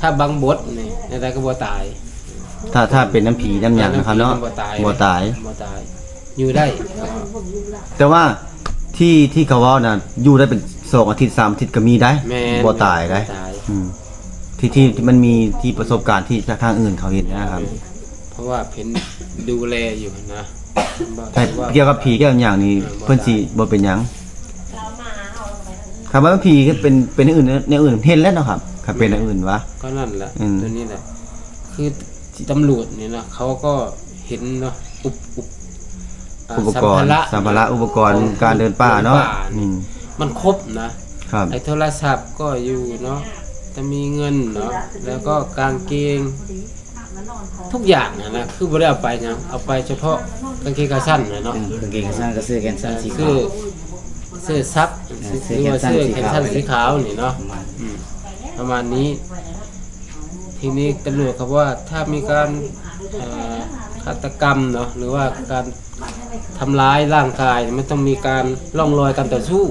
ถ้าบางบทนี่ในใดก็บ่ตายถ้าถ้าเป็นน้ำผีน้ำหยังนะครับเนาะบ่ตายบ่ตาย บ่ตาย อยู่ได้แต่ว่าที่ที่เขาเว่าน่ะอยู่ได้เป็นสองอาทิตย์สามอาทิตย์ก็มีได้แม่นบ่ตายได้บ่ตายอืมที่ที่ที่มันมีที่ประสบการณ์ที่ทางอื่นเขาเห็นนะครับเพราะว่าเพิ่นดูแลอยู่นะบ่ถ้าว่าเกี่ยวกับผีเกี่ยวกับอย่างนี้เออบ่เพิ่นสิบ่เป็นหยังคำว่าผีก็เป็นเป็นอย่างอื่นในอื่นเห็นแล้วเนาะครับ ถ้าเป็นอย่างอื่นวะ ก็นั่นแหละอืม ตัวนี้แหละ คือตำรวจเนี่ยนะเขาก็เห็นเนาะอุปอุปาอุปกรณ์สัมภาระอุปกรณ์การเดินป่าเนาะดิป่อืมมันครบนะครับ ไอ้โทรศัพท์ก็อยู่เนาะจะมีเงินเนาะแล้วก็กางเกง ทุกอย่างนะนะคือบ่ได้เอาไปหยังเอาไปเฉพาะกางเกงขาสั้นนะเนาะกางเกงขาสั้นก็เสื้อแขนสั้นสีคืขาอว เสื้อซับเออหรือว่าเสื้เสื้ออแขแขนนสั้สั้นนสีขาวนี่เนาะอืม ประมาณนี้ ทีนี้ตำรวจเขาว่าถ้ามีการเอ่อฆาตกรรมเนาะหรือว่าการทำร้ายร่างกายมันต้องมีการร่องรอยการต่อสู้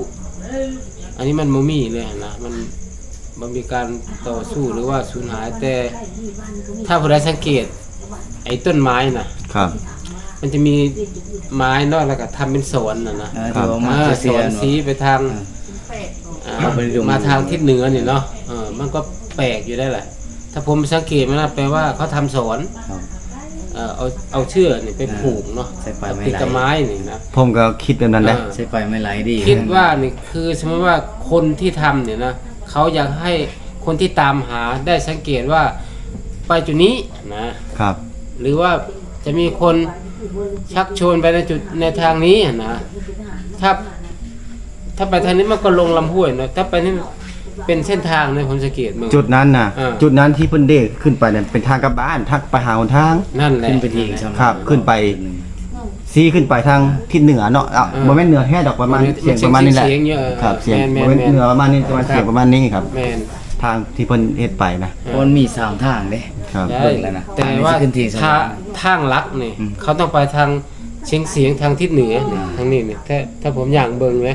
อันนี้มันโมมี่เลยนะมันมันมีการต่อสู้หรือว่าสูญหายแต่ ถ้าผู้ใดสังเกต ไอ้ต้นไม้น่ะครับ มันจะมีไม้เนอกแล้วก็ทำเป็นสวนน่ะนะเออที่ว่ามาอ่าสเสียวนเนาะสีไปทางอ่าอ่าเอาไปดูมาทางทิศเหนือนี่เนาะเออ มันก็แปลกอยู่ได้แหละ ถ้าผมสังเกตมันนะแปลว่าเขาทำสวนครับ เอ่อเอาเอาเชือกนี่ไปผูกเนาะใส่ไฟเอาไม่ติดไหลกับไม้นี่นะ ผมก็คิดแบบนั้นแหละอ่า ใช้ไฟไม่ไหลดีคิดว่านี่คือสมมติว่าคนที่ทำเนี่ยนะเขาอยากให้คนที่ตามหาได้สังเกตว่าไปจุดนี้นะครับ หรือว่าจะมีคนชักชวนไปในจุดในทางนี้นะถ้าถ้าไปทางนี้มันก็ลงลำห้วยนะถ้าไปนี่ เป็นเส้นทางในผมสังเกตมึงจุดนั้นน่ะอ่าจุดนั้นที่เพิ่นเด็กขึ้นไปเนี่ยเป็นทางกลับบ้านทางไปหาหนทาง นั่นแหละ ขึ้นไปทีใช่ไหมครับขึ้นไป ซีขึ้นไปทางทิศเหนือเนาะอะเออบ่แม่นเหนือแค่ดอกประมาณมันเสียงประมาณนี้แหละเสียงเยอะครับเสียงแม่นบ่แม่นแม่นเหนือประมาณนี้ประมาณครับ เสียงประมาณนี้ครับ แมน ทางที่เพิ่นเฮ็ดไปนะเพราะมันมีสามทางเด้ ครับ ได้เบิ่งแล้วนะแต่ว่าขึ้นทีสนามทางทางลักนี่อืม เขาต้องไปทางเชียงเสียงทางทิศเหนือนี่ทางนี้นี่ถ้าถ้าผมอย่างเบิ่งไหม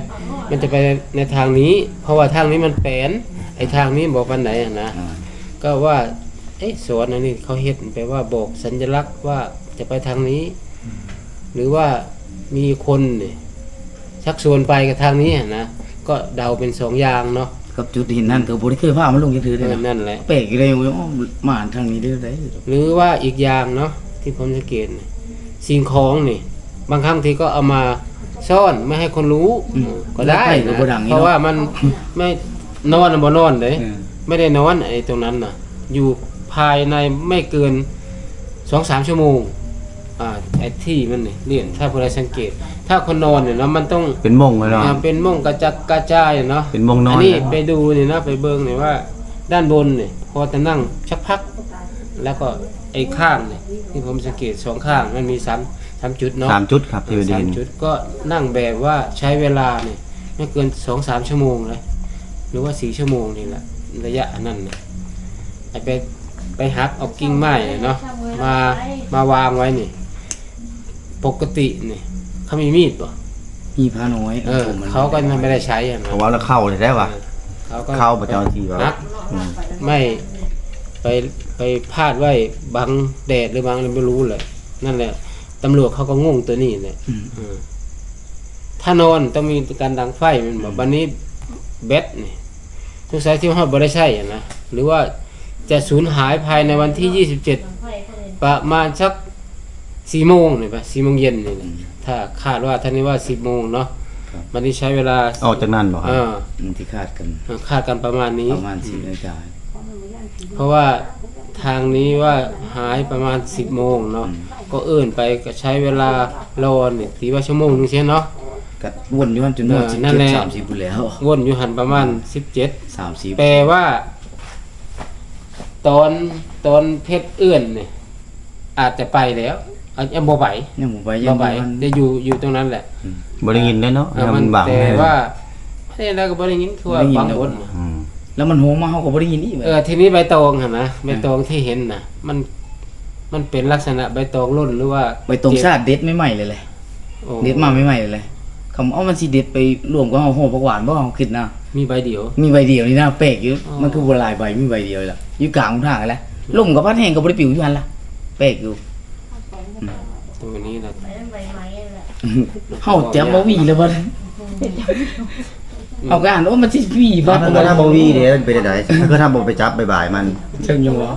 มันจะไปในทางนี้ เพราะว่าทางนี้มันแปลนไอ้ทางนี้บอกวันไหนอะนะ อ่าก็ว่า เอ๊ะสวนอันนี้เขาเฮ็ดแปลว่าบอกสัญลักษณ์ว่าจะไปทางนี้ หรือว่ามีคนนี่ชักชวนไปกับทางนี้อะนะ ก็เดาเป็นสองอย่างเนาะกับจุดหินนั่นก็บ่ได้เคยพามันลงจักถือเอเลยอนะนั่นแหละ แปลกอยู่เลยว่าอ๋อมาทางนี้ได้ได้หรือว่าอีกอย่างเนาะที่ผมสังเกตนี่สิ่งของนี่ บางครั้งทีก็เอามาซ่อนไม่ให้คนรู้ก็ได้ก็นะบ่ดังนี่เพราะเนาะว่ามันไม่นอนน่ะบ่นอนเลยเออไม่ได้นอนไอ้ตรงนั้นน่ะอยู่ภายในไม่เกินสองสามชั่วโมงอ่าไอ้ที่มันนี่เลี่ยนถ้าผู้ใดสังเกต ถ้าคนนอนเนี่ยเนาะมันต้องเป็นมงเลยเนาะ อ่าเป็นม่งกระจัดกระจายเนาะเป็นมงนอน นี้นะไปดูนี่นะไปเบิ่งนี่ว่าด้านบนนี่พอจะนั่งชักพัก แล้วก็ไอ้ข้างนี่ที่ผมสังเกตสองข้างมันมีสาม สามจุดเนาะสามจุดครับที่ไปสาเห็มนจุดก็นั่งแบบว่าใช้เวลาเนี่ยไม่เกินสองสามชั่วโมงเลยหรือว่าสี่ชั่วโมงนี่แหละระยะนั้นเนี่ยไอไปไปหักเอากิ่งไม้เนาะมามาวางไว้นี่ ปกตินี่เขามีมีดป่ะมีพาน้อยเออผมมันเขาก็ไม่ได้ใช้อะนะเขาว่าแล้วเข้าเลยได้ปะ เขาก็เข้าประจำทีว่า หัก อืมไม่ไปไปพาดไว้บังแดดหรือบังอะไรไม่รู้เลยนั่นแหละ ตำรวจเขาก็งงตัวนี้แหละอืมเออถ้านอนต้องมีการดังไฟแมันบอกวันนี้เบ็ดนี่ทุกสายที่ห้าบริใช่อะนะหรือว่าจะสูญหายภายในวันที่27ประมาณสักสี่โมงนี่ปะสี่โมงเย็นนี่นะถ้าคาดว่าท่านนี้ว่าสิบโมงเนาะวันนี้ใช้เวลาออกจากนั่นบ่คเอรับออืมที่คาดกันคาดกันประมาณนี้ประมาณ10นาฬิกาเพราะว่าทางนี้ว่าหายประมาณสิบโมงเนาะ ก็เอื่นไปก็ใช้เวลารอนี่ตีว่าชั่วโมงนึงใช่เนาะก็วนอยู่มันจนหมดเออนั่นแหละ17 30พุ่นแล้ววนอยู่หันประมาณสิบเจ็ด30แปลว่า ตอนตอนเพชรเอื้อนเนี่ยอาจจะไปแล้วอาจจะบ่ไปยังบ่ไปยับ่งไปบ่มัน จะอยู่อยู่ตรงนั้นแหละ บ่ได้ยินได้เนาะเออมันบังแต่ว่าเฮ้ยแล้วก็บ่ได้ยินคือว่าบางบนอืมแล้วมันโหมาเฮาก็บ่ได้ยินอีกเออทีนี้ใบตองหั่นนะใบตองที่เห็นน่ะ มัน มันเป็นลักษณะใบตองร่นหรือว่าไปตรงชาติเด็ดใหม่ๆเลยแหละโอ้เด็ดมาใหม่ๆเลยคำเอามันสิเด็ดไปรวมกับเฮาโหผักหวานบ่เฮาคิดนะมีใบเดียว มีใบเดียวนี่นะแปลกอยู่อ๋อมันคือบ่หลายใบมีใบเดียวล่ะอยู่กลางทางนั่นแหละลมกับพัดแห้งก็บ่ได้ปิวอยู่หั่นล่ะแปลกอยู่ตรงนี้นะเฮาจำบ่มีแล้วบ่ เอาก็อ่านว่ามันสิมีบ่ถ้ามันทำบ่วีเด้มันเป็นได้ถ้าคือทำบ่ไปจับบ่ายๆมันเชิงอยู่บ่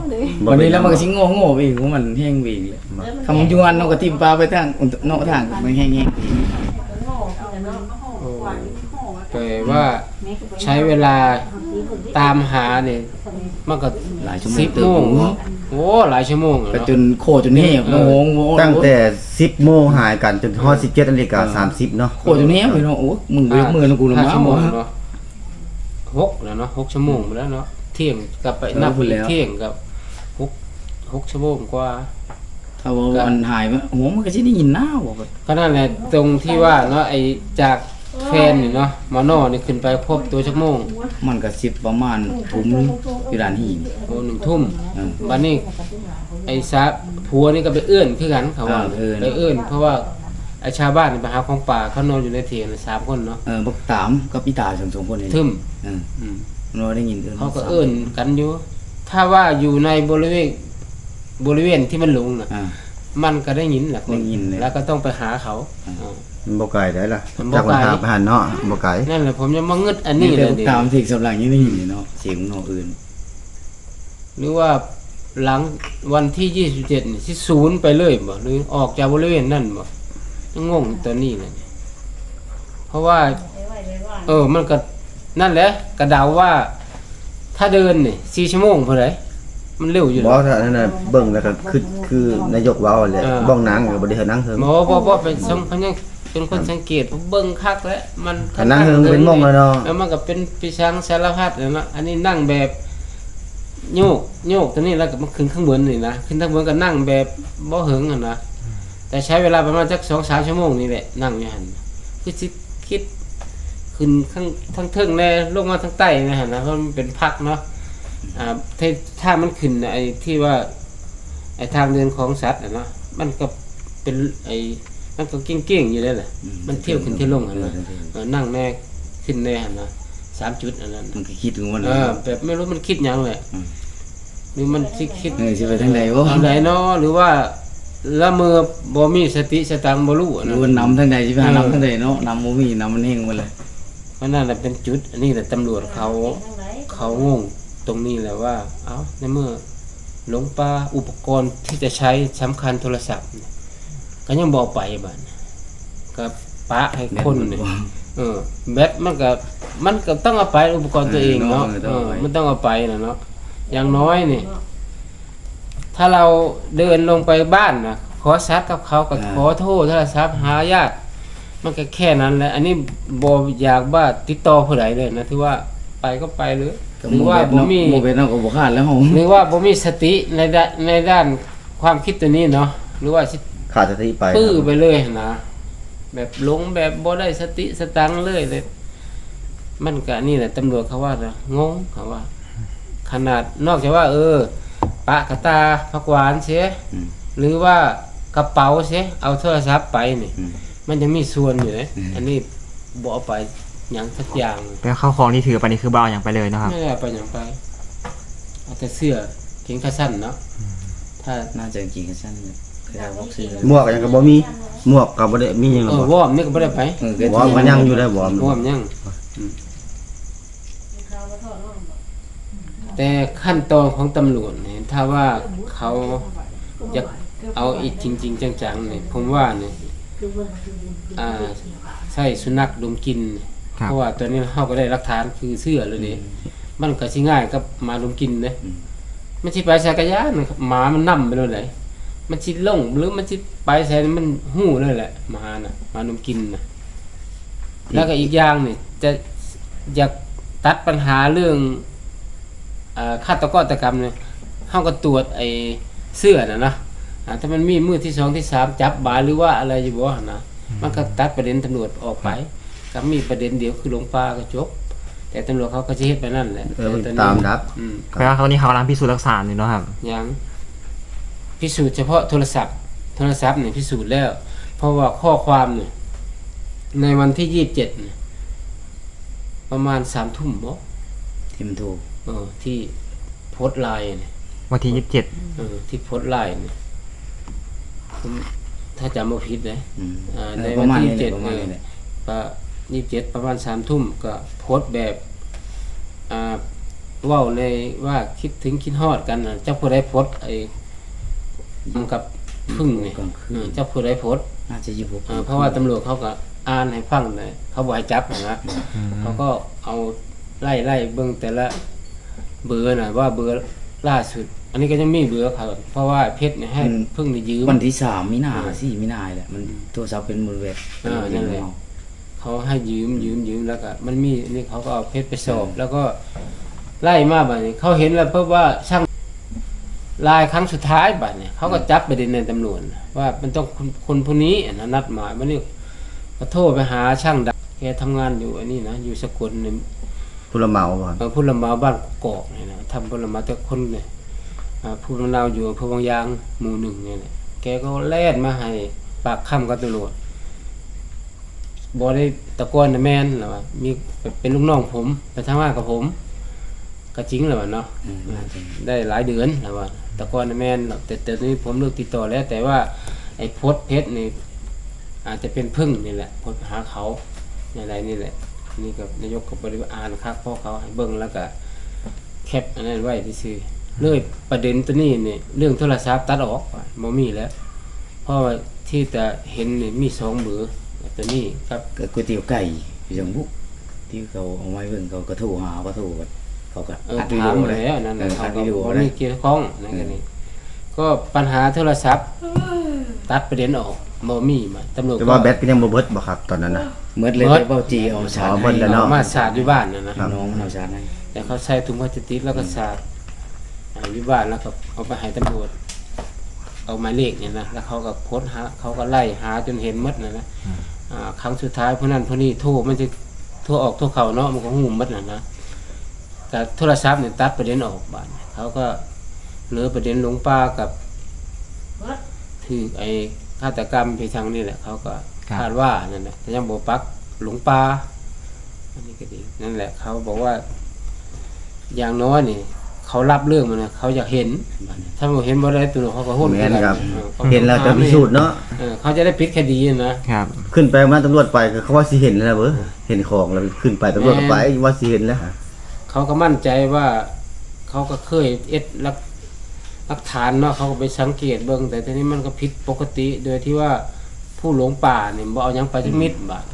วันนี้แล้วมันก็สิงงๆไปอีกว่ามันแห้งไปอีกเลยคำอยู่อันเนาะก็ทิ่มปลาไปทางนอกทางมันแห้งๆอีกโอ้ แต่ว่าใช้เวลาตามหาเนี่ยมันก็หลายชั่วโมงสิบเติโมงบเนาะโอ้หลายชั่วโมงอะก็เนาะจนโคจนแห้งโอ้โหโอ้โหตั้งแต่ 10โมงหายกันจนฮอด17นาฬิกา30เนาะโคจนแห้งไปเนาะโอ้มึงไปยกมือแล้วกูละห้ามั้ชั่วโมงงเนาะหกแล้วเนาะหกชั่วโมงไปแล้วเนาะเที่ยงกลับไปเออนับพูดแล้วเที่ยงกับหกหกชั่วโมงกว่า ถ้าว่ามันหายไปโอ้โหมันก็สิได้ยินหน้าบ่แบบก็นั่นแหละตรงที่ว่าเนาะไอจาก แฟนนี่เนาะหมอนอนี่ขึ้นไปพบตัวชั่วโมงมันก็สิบประมาณทุ่มหนึงอยู่ด้านหินโอ้หนึ่งทุ่มเออ บัดนี้ ไอ้ซาผัวนี่ก็ไปเอื้อนคือกันเขาว่าอ่าเอื้อน ไปเอื้อนเพราะว่าไอ้ชาวบ้านนี่ไปหาของป่าเขานอนอยู่ในเถียงน่ะสามคนเนาะเออบักตามกับพี่ตาสองสองคนนี่ทึมเอออืมเราได้ยินเอิ้นเขาก็เอื้อนกันอยู่ ถ้าว่าอยู่ในบริเวณบริเวณที่มันหลงน่ะ อ่า มันก็ได้ยินแหละคได้ยินเลยแล้วก็ต้องไปหาเขาอ่า อ่า มันบ่ไกลได้ล่ะมันบ่จากไกลวันทางไปหันเนาะบ่ไกลนั่นแหละผมยังมางึดอันนี้นี่เลแต่ยบักดิตามที่สำหรับยังได้ยินนี่เนาะเสียงเนาะอื่นหรือว่าหลังวันที่ยี่สิบเจ็ดนี่ที่ศูนย์ไปเลยบ่หรือออกจากบริเวณนั่นบ่ยังงงตอนนี้เลยเพราะว่า เออ มันก็นั่นแหละกระเดาว่า ถ้าเดินนี่สี่ชั่วโมงเท่าไหร่มันเร็วอยู่บ่แล้วถ้านั่นน่ะเบิ่งแล้วก็คือคือนายกเว้าแหละเออ บ้องหนังก็บ่ได้เฮ็ดหนังเฮิงหมอบอกว่าเป็นสำคัญยัง เป็นคนสังเกตผมเบิ่งคักแล้วมันถ้าหนังเฮิงเป็นโมงแล้วเนาะแล้วมันก็เป็นปีชังสารพัดเลยนะอันนี้นั่งแบบโยกโยกตัวนี้แล้วก็มันขึ้นข้างบนนี่นะขึ้นข้างบนก็นั่งแบบบ่เหิงอะนะแต่ใช้เวลาประมาณสักสองสามชั่วโมงนี่แหละนั่งอยู่หันคือสิคิดขึ้นข้างทั้งเทิงแน่ลงมาทั้งใต้นะฮะนะเพราะมันเป็นพักเนาะอ่าถ้าถ้ามันขึ้นน่ะไอ้ที่ว่าไอ้ทางเดินของสัตว์อะเนาะมันก็เป็นไอ้ มันก็เก่งๆอยู่แล้วแหละมันเที่ยวขึ้นเที่ยวลงอะนะเออนั่งแน่ขึ้นแน่หันนะสามจุดอันนั้นมันน่ะก็คิดถึงวันเอนั้นอแบบไม่รู้มันคิดหยังแหละอืมหรือมันสิคิดเออสิไปทางใดบ่ทางไหนเนาะหรือว่าละเมอบ่มีสติสตังค์บ่รู้อะหรืนะอว่านำทางใดสิไปหานำทางใดเนาะนำบ่มีนำมันแห้งหมดเลยเพราะนั่นแหละเป็นจุด อันนี้แหละตำรวจเขาเขางงตรงนี้แหละว่า เอ้าในเมื่อหลงป่าอุปกรณ์ที่จะใช้สำคัญโทรศัพท์เนี่ย ก็ยังบอกไปบ้านก็ปะให้คนเนี่ยเออแบตมันก็มันก็ต้องเอาไปอุปกรณ์ตัวเองเนาะเออเอต้องอเอาไปมันต้องเอาไปนะเนาะอย่างน้อยนี่ถ้าเราเดินลงไปบ้านนะขอซัดกับเขาก็ขอโทษโทรศัพท์หาญาติมันก็แค่นั้นแหละอันนี้บอยากว่าติดต่อผู้ใดเลยนะที่ว่าไปก็ไปเลยก็หรือบ่ว่าแบบบ่เนาะมีบ่แบบเนาะก็บ่คาดแล้วเฮาหรือว่าบ่มีสติในด้านในด้านความคิดตัวนี้เนาะหรือว่าสิ ขาดสติไปปื้อไปเลยนะแบบหลงแบบบ่ได้สติสตังค์เลยเลย มันก็นี่แหละตำรวจเขาว่านะงงเขาว่า ขนาดนอกจากว่า เออ ปะกระตาผักหวานเสียอืมหรือว่ากระเป๋าเสียเอาโทรศัพท์ไปนี่อืมมันจะมีส่วนอยู่เลยอืมอันนี้บ่เอาไปหยังสักอย่างเลยแล้วข้าวของที่ถือไปนี่คือเบาอย่างไปเลยเนาะครับไม่ได้เอาไปหยังไปเอาแต่เสื้อเกงขาสั้นเนาะถ้าน่าจะจริงๆกันซั่นเลย เคยเอาบอกซื้อหมวกยังก็บ่มีหมวกก็บ่ได้มีหยังเออบ่วอร์มนี่ก็ไม่ได้ไปเออวอร์มมันยังอยู่ได้วอร์มวอร์มยังอืมแต่ขั้นตอนของตำรวจเนี่ยถ้าว่าเขาจะเอาอีกจริง ๆ จังๆเนี่ยผมว่าเนี่ยอ่าใช่สุนัขดมกลินเนี่ยครับ เพราะว่าตัวนี้เขาก็ได้หลักฐานคือเสื้อเลยนี่มันก็สิง่ายกับหมาดมกลินเด้มันสิไปใส่กระยานนะครับหมามันนํไปเลยไหน มันสิลงหรือมันสิไปใส่มันหู้เลยแหละหมาน่ะหมาดมกลินน่ะแล้วก็อีกอย่างนี่จะอยากตัดปัญหาเรื่องอาฆาตกรกรรมเนี่ยเฮาก็ตรวจไอ้เสื้อน่ะนะอ่าถ้ามันมีมือที่สองที่สามจับบาหรือว่าอะไรอยู่บ่หั่นนะมันก็ตัดประเด็นตำรวจออกไปก็มีประเด็นเดียวคือหลวงป่าก็จบแต่ตำรวจเขาก็จะเฮ็ดไปนั่นแหละเออมันแต่ตามดับอืมแปลว่าเขานี่เขากำลังพิสูจน์หลักฐานอยู่เนาะครับยัง พิสูจน์เฉพาะโทรศัพท์ โทรศัพท์เนี่ยพิสูจน์แล้ว เพราะว่าข้อความเนี่ยในวันที่ยี่สิบเจ็ดประมาณสามทุ่มบ่ที่มันถูกเออที่โพสต์ไลน์เนี่ยวันที่ยี่สิบเจ็ดเออที่โพสต์ไลน์เนี่ยผมถ้าจำไม่ผิดนะอืมอ่าเอในอปวัระนมาณที่นี้แหเจ็ละดประมาณนี้แหละก็ยี่สิบเจ็ดประมาณสามทุ่มก็โพสต์แบบอ่าเว่าในว่าคิดถึงคิดฮอดกันน่ะเจ้าผู้ใดโพสต์ไอ้ กับพึ่งเนี่ยกลางคืเอนอเจ้าผู้ใดโพสต์น่าจะยี่สิบหกอ่าเพราะว่าตำรวจเขาก็อ่านให้ฟังเลยเขาบอกให้จับนะนะเขาก็เอาไล่ไล่เบิ่งแต่ละเบอร์น่ะว่าเบอร์ล่าสุด อันนี้ก็ยังมีเบอร์เขาเพราะว่าเพชรเนี่ยให้เพิ่งได้ยืม วันที่สามมีนาสี่มีนาแหละมันโทรศัพท์เป็นมือเว็บอ่านั่นแหละ เขาให้ยืมยืมยืมแล้วก็มันมีอันนี่เขาก็เอาเพชรไปสอบ แล้วก็ไล่มาบัดนี้เขาเห็นแล้วเพราะว่าช่าง ลายครั้งสุดท้ายบัดเนี่ยเขาก็จับประเด็นในตำรวจว่ามันต้องคนคนผู้นี้อันนั้นนัดหมายมันนี่ก็โทรไปหาช่างดักแกทำงานอยู่อันนี้นะอยู่สกลในผู้ละเมาบ่ครับเอ่อผู้ละเมาบ้านกอกเนี่ยนะทำผู้ละเมาแต่คนเนี่ยอ่าผู้ละเมาอยู่อำเภอวังยางหมู่หนึ่งเนี่ยแหละแกก็แล่นมาให้ปากคำกับตำรวจบอได้ตะโกนนะแม่นหรอวะมีเป็นลูกน้องผมไปทำงานกับผม ก็จริงแหละวะเนาะอืมน่าจะได้หลายเดือนแล้วว่าแตะกอนแม่นแต่แต่ตอนนี้ผมเลิกติดต่อแล้ว แต่ว่าไอ้โพสเพชรนี่อาจจะเป็นพึ่งนี่แหละโพสหาเขาอะไรนี่แหละนี่กับนายกกับบริวารอ่านครับพ่อเขาให้เบิ่งแล้วก็แคปอันนั้นไว้ที่ซื้อเลยประเด็นตัวนี้เนี่ยเรื่องโทรศัพท์ตัดออกว่ามีแล้วเพราะว่าที่แต่เห็นนี่มีสองเบอตัวนี้ครับก๋วยเตี๋ยวไก่อยู่จังบุที่เขาเอาไว้เบิ่งเขาก็โทรหาก็โทรกัน เขาก็เอออัดวิดีถามโอมาเลยแล้วนั่นเอน่ะอเขาอัดก็วิดีโอบ่เลยมีเกี่ยวข้องนั่นก็นี่ก็ปัญหาโทรศัพท์ ตัดประเด็นออกบ่มีมาตำรวจแต่ว่าแบตก็ยังบ่เบิดบ่ครับตอนนั้นน่ะเมื่อเลยเบิดเป้าจีเอาชาอ๋ร์อจเบิดแล้วเนาะมาสาดอยู่บ้านนะนะ น้องมันเอาชาร์จให้แต่เขาใช้ถุงพลาสติกแล้วก็สาดอ่าอยู่บ้านแล้วก็เอาไปให้ตำรวจ เอาหมายเลขเนี่ยนะแล้วเขาก็โพสต์หาเขาก็ไล่หาจนเห็นหมดนะนะอ่าครั้งสุดท้ายผู้นั้นผู้นี้โทรมันจะโทรออกโทรเข้าเนาะมันก็หูหมดนะนะ แต่โทรศัพท์เนี่ยตัดประเด็นออกบ้านเขาก็เหลือประเด็นหลวงป้ากับถือไอ้ฆาตกรรมไปทางนี่แหละเขาก็ครับคาดว่านั่นแหละแต่ยังโบปักหลวงป้าอันนี้ก็ดีนั่นแหละ เขาบอกว่า อย่างน้อยนี่เขารับเรื่องมันนะเขาอยากเห็น ถ้าบ่เห็นบ่ได้ตัวเขาก็หุ่นแม่นครับออขาเห็นแล้วจะพิสูจน์เนาะเออเขาจะได้ปิดคดีนะครับขึ้นไปมาตำรวจไปก็เขาว่าสิเห็นแล้วเบ้อเห็นของแล้วขึ้นไปตำรวจก็ไปว่าสิเห็นแล้ว เขาก็มั่นใจว่าเขาก็เคยเอ็ดรักรักฐานเนาะเขาก็ไปสังเกตเบิ่งแต่ทีนี้มันก็ผิดปกติโดยที่ว่าผู้หลงป่าเนี่ยบ่เอาหยังไปจักมิดบาด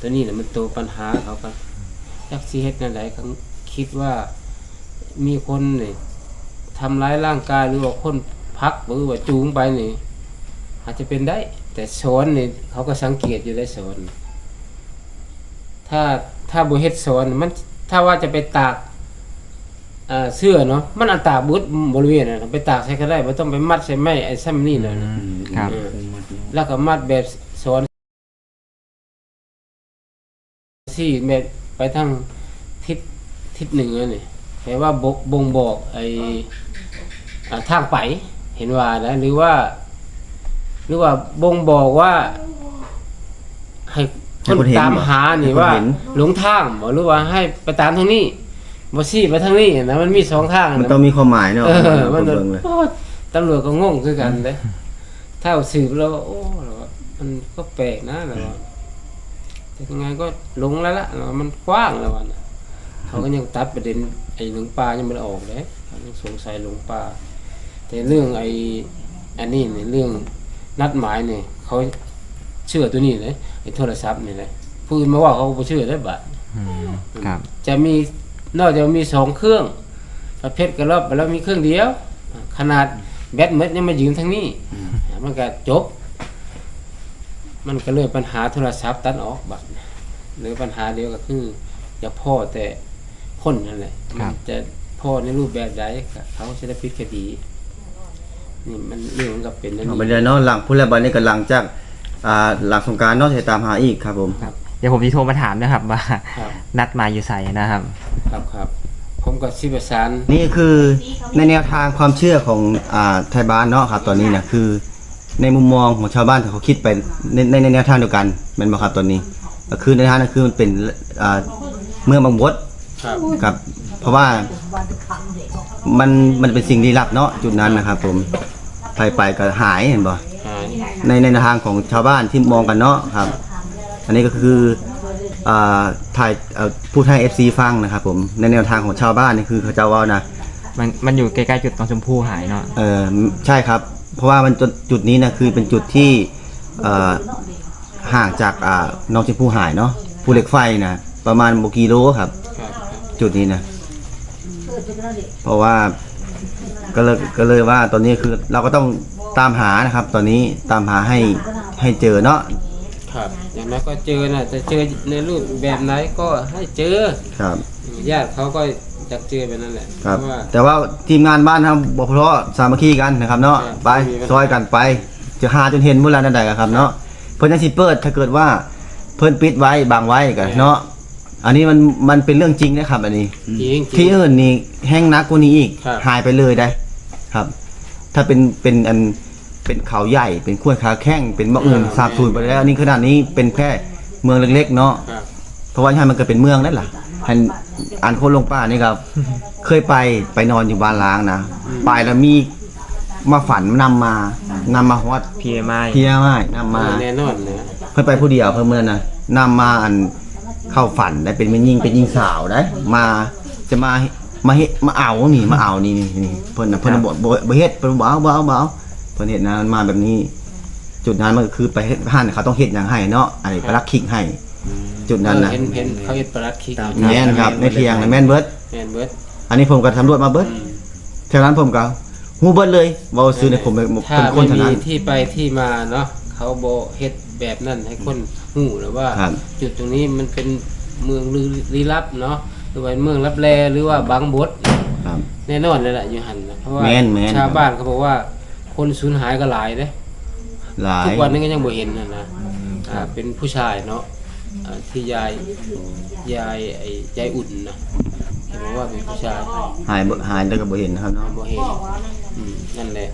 ตัวนี้แหละมันตัวปัญหาเขาก็ยักสิเฮ็ดนั่นใดเขาคิดว่ามีคนนี่ทำร้ายร่างกายหรือว่าคนพักหรือว่าจูงไปนี่อาจจะเป็นได้ แต่สอนนี่เขาก็สังเกตอยู่ได้สอนถ้าถ้าบ่เฮ็ดสอนมัน ถ้าว่าจะไปตากอ่าเสื้อเนาะมันอันตากเบึดบริเวณน่ะไปตากใส่ก็ได้บ่ต้องไปมัดใส่ไม้ไอ้ซ้ำนี่เลยนะอืมครับเออมัดเนาะแล้วก็มัดแบบสอนที่แบบไปทางทิศทิศเหนือนี่แปลว่าบกบ่งบอกไอ้อ่าทางไปเห็นว่านะหรือว่า หรือว่าบ่งบอกว่า ให้คให้นคนเห็นตามบ่หานี่ให้คนว่าเห็น หลงทางบ่หรือว่าให้ไปตามทางนี้บ่ซี่ไปทางนี้นะมันมีสองทางมันนะต้องมีความหมายเนาะเออมันเบิ่งเลย โอ้ตำรวจก็งงคือกันเด้ถ้าเอาสืบแล้วโอ้เราว่ามันก็แปลกนะเราว่าแต่ยังไงก็หลงแล้วล่ะเราว่ามันกว้างแล้วว่านะเขาก็ยังตัดประเด็นไอ้หลงป่ายังไม่ได้ออกเลยเขายังสงสัยหลงป่าแต่เรื่องไอ้อันนี้เนี่ยเรื่องนัดหมายเนี่ยเขา เชื่อตัวนี้เลยไอ้โทรศัพท์นี่เลยผู้อื่นมาว่าเขาไม่เชื่อได้บัดอืมครับจะมีนอกจากมีสองเครื่อง ประเภทกระรอบไปแล้วมีเครื่องเดียว ขนาดแบตเม็ดยังมายืมทั้งนี้ มันก็จบ มันก็เลยปัญหาโทรศัพท์ตัดออกบัดหรือปัญหาเดียวก็คืออย่าพ่อแต่คนนั่นแหละครัมับจะพ่อในรูปแบบใดก็เขาจะได้พิดคดีนี่มันเรื่องมันก็เป็นนั่นเอานี่ไปเลยเนาะหลังผู้แลบัดนี้ก็หลังจาก อ่าหลังสงกรารเนาะจะตามหาอีกครับผม เดี๋ยวผมจะโทรมาถามนะครับว่าครับ นัดมาอยู่ใส่นะครับ ครับครับ ผมก็สิประสาน นี่คือในแนวทางความเชื่อของอ่าไทยบ้านเนาะครับตอนนี้นะคือ ในมุมมองของชาวบ้านที่เขาคิดไปในในในแนวทางเดียวกันแมันบ่ครับตอนนี้ก็คือในทางนั้นคือมันเป็นอ่าเมืองบางบดครับ ครับ เพราะว่ามันมันเป็นสิ่งลี้ลับเนาะจุดนั้นนะครับ ผมไปไปก็หายเห็นบ่หาย ในในทางของชาวบ้านที่มองกันเนาะครับ อันนี้ก็คืออ่าถ่ายเอ่อพูดให้ FC ฟังนะครับผมในแนวทางของชาวบ้านนี่คือเขาเจ้าว่านะมันมันอยู่ใกล้ๆจุดตองชมพู่หายเนาะเออใช่ครับ เพราะว่ามันจุดจุดนี้นะคือเป็นจุดที่เอ่อห่างจากอ่าน้องชมพู่หายเนาะภูเหล็กไฟนะประมาณบกิโลครับครับ จุดนี้นะ เพราะว่าก็เลยก็เลยว่าตอนนี้คือเราก็ต้อง ตามหานะครับ ตอนนี้ตามหาให้ให้เจอเนาะครับอย่างนั้นก็เจอน่ะจะเจอในรูปแบบไหนก็ให้เจอครับญาติเขาก็อยากเจอแบบนั้นแหละครับ เพาะว่า แต่ว่าทีมงานบ้านทำบพเพราะสามัคคีกันนะครับ เนาะครับไปมีปัญหา ซอยกันไป จะหาจนเห็นเมื่อไรนั่นใดครับเนาะเพิ่นยังสิเปิดถ้าเกิดว่าเพิ่นปิดไว้บางไว้กันเนาะอันนี้มันมันเป็นเรื่องจริงนะครับ อันนี้ จริงๆ ที่อื่นนี่แห้งนักกว่านี้อีกครับ หายไปเลยได้ ครับ ถ้าเป็นเป็นอัน เป็นเขาใหญ่ เป็นขั้วขาแข้งเป็นบ่อื่นสาบสูญไปแล้วอันนี้ขนาดนี้เป็นแค่เมืองเล็กๆเนาะครับ เพราะว่าให้มันเกิดเป็นเมืองนั่นล่ะอันอันคนลงป่านี่ครับ เคยไปไปนอนอยู่บ้านล้างนะไปแล้วมีมาฝันนำมานำมาฮอดพีเอ็มไอเพียไม้นำมา แน่นอนเลยเพิ่นไปผู้เดียวเพิ่นเมื่อนะนำมาอันเข้าฝันได้เป็นแม่ยิงเป็นยิงสาวได้มาจะมามาเฮ็ดมาเอานี่มาเอานี่นี่นี่เพิ่นน่ะเพิ่นน่ะบ่บ่บ่เฮ็ดเพิ่นบ่เอาบ่เอาบ่เอา เพิ่นเฮ็ดนะมันมาแบบนี้ จุดนั้นมันก็คือไปเฮ็ดห้านเขาต้องเฮ็ดหยังให้เนาะอันนี้ไปรักคิกให้ จุดนั้นน่ะเห็นเห็นเขาเห็นประหลัดคิกแม่นครับในเพียงนะแม่นเบิด แม่นเบิดอันนี้ผมก็สำรวจมาเบิดอืมฉะนั้นผมก็ฮู้เบิดเลยเว้าซื้อในผมเป็นถ้าเป็นคนไม่เท่ามีนั้น ที่ไปที่มาเนาะเขาโบเฮ็ดแบบนั้นให้คนหูหรือว่า ครับ จุดตรงนี้มันเป็นเมืองลี้ลับเนาะหรือว่าเมืองลับแลหรือว่าบางบดครับ แน่นอนเลยแหละอยู่หันนะเพราะว่าแม่นแม่น ชาวบ้านเขาบอกว่า คนสูญหายก็หลายเด้หลายทุกวันนี้ก็ยังบ่เห็นนะนะอ่าเป็นผู้ชายเนาะอ่าที่ยายยายไอ้ยายอุ่นนะเห็นบอกว่าเป็นผู้ชายหายบ่หายแล้วก็บ่เห็นนะครับเนาะบ่เห็นอืมนั่นแหละ